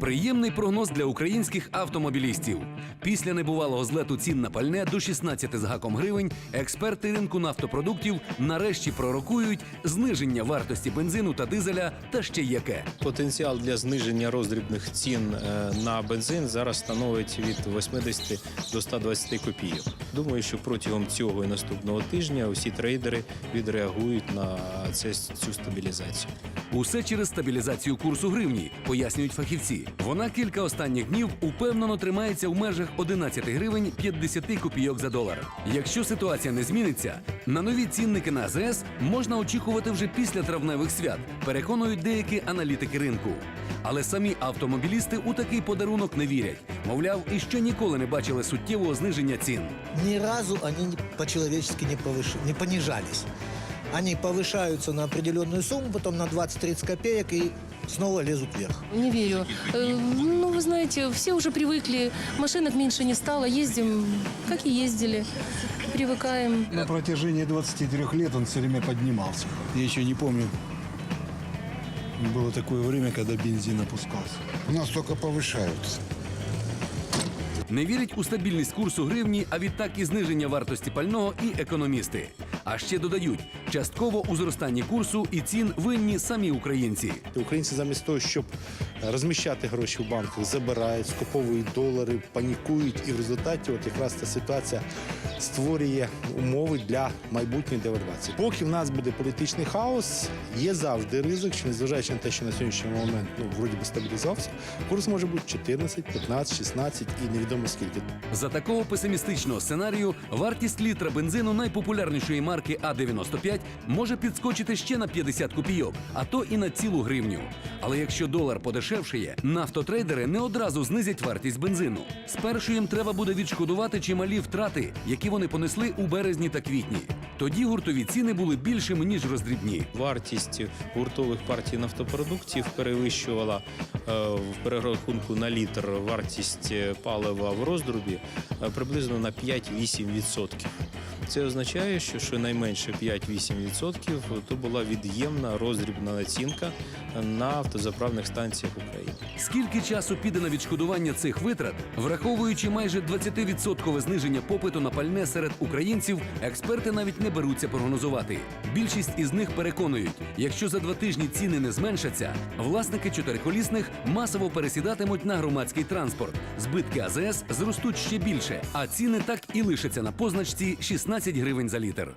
Приємний прогноз для українських автомобілістів. Після небувалого злету цін на пальне до 16 з гаком гривень експерти ринку нафтопродуктів нарешті пророкують зниження вартості бензину та дизеля та ще яке. Потенціал для зниження роздрібних цін е, на бензин зараз становить від 80 до 120 копійок. Думаю, що протягом цього і наступного тижня усі трейдери відреагують на це, цю стабілізацію. Усе через стабілізацію курсу гривні, пояснюють фахівці. Вона кілька останніх днів упевнено тримається в межах 11 гривень 50 копійок за долар. Якщо ситуація не зміниться, на нові цінники на АЗС можна очікувати вже після травневих свят, переконують деякі аналітики ринку. Але самі автомобілісти у такий подарунок не вірять. Мовляв, і ще ніколи не бачили суттєвого зниження цін. Ни разу они не- по-человечески не, повыш... не понижались. Они повышаются на определенную сумму, потом на 20-30 копеек и снова лезут вверх. Не верю. Э, Ну, вы знаете, все уже привыкли, машинок меньше не стало, ездим, как и ездили, привыкаем. На протяжении 23 лет он все время поднимался. Я еще не помню, было такое время, когда бензин опускался. У нас только повышаются. Не вірять у стабільність курсу гривні, а відтак і зниження вартості пального і економісти. А ще додають, частково у зростанні курсу і цін винні самі українці. Українці замість того, щоб розміщати гроші в банках, забирають, скуповують долари, панікують, і в результаті от якраз ця ситуація створює умови для майбутньої девальвації. Поки в нас буде політичний хаос, є завжди ризик, що незважаючи на те, що на сьогоднішній момент ну вроді би стабілізувався, курс може бути 14, 15, 16 і невідомо скільки. За такого песимістичного сценарію вартість літра бензину найпопулярнішої марки А95 може підскочити ще на 50 копійок, а то і на цілу гривню. Але якщо долар подешевшає, нафтотрейдери не одразу знизять вартість бензину. Спершу їм треба буде відшкодувати чималі втрати, які вони понесли у березні та квітні. Тоді гуртові ціни були більшими ніж роздрібні. Вартість гуртових партій нафтопродуктів перевищувала е, в перерахунку на літр вартість е, палива в роздрубі е, приблизно на 5-8%. Це означає, що щонайменше 5-8% то була від'ємна роздрібна націнка на автозаправних станціях України. Скільки часу піде на відшкодування цих витрат, враховуючи майже 20% зниження попиту на пальне серед українців, експерти навіть не беруться прогнозувати. Більшість із них переконують, якщо за два тижні ціни не зменшаться, власники чотириколісних масово пересідатимуть на громадський транспорт. Збитки АЗС зростуть ще більше, а ціни так і лишаться на позначці 16 гривень за літр.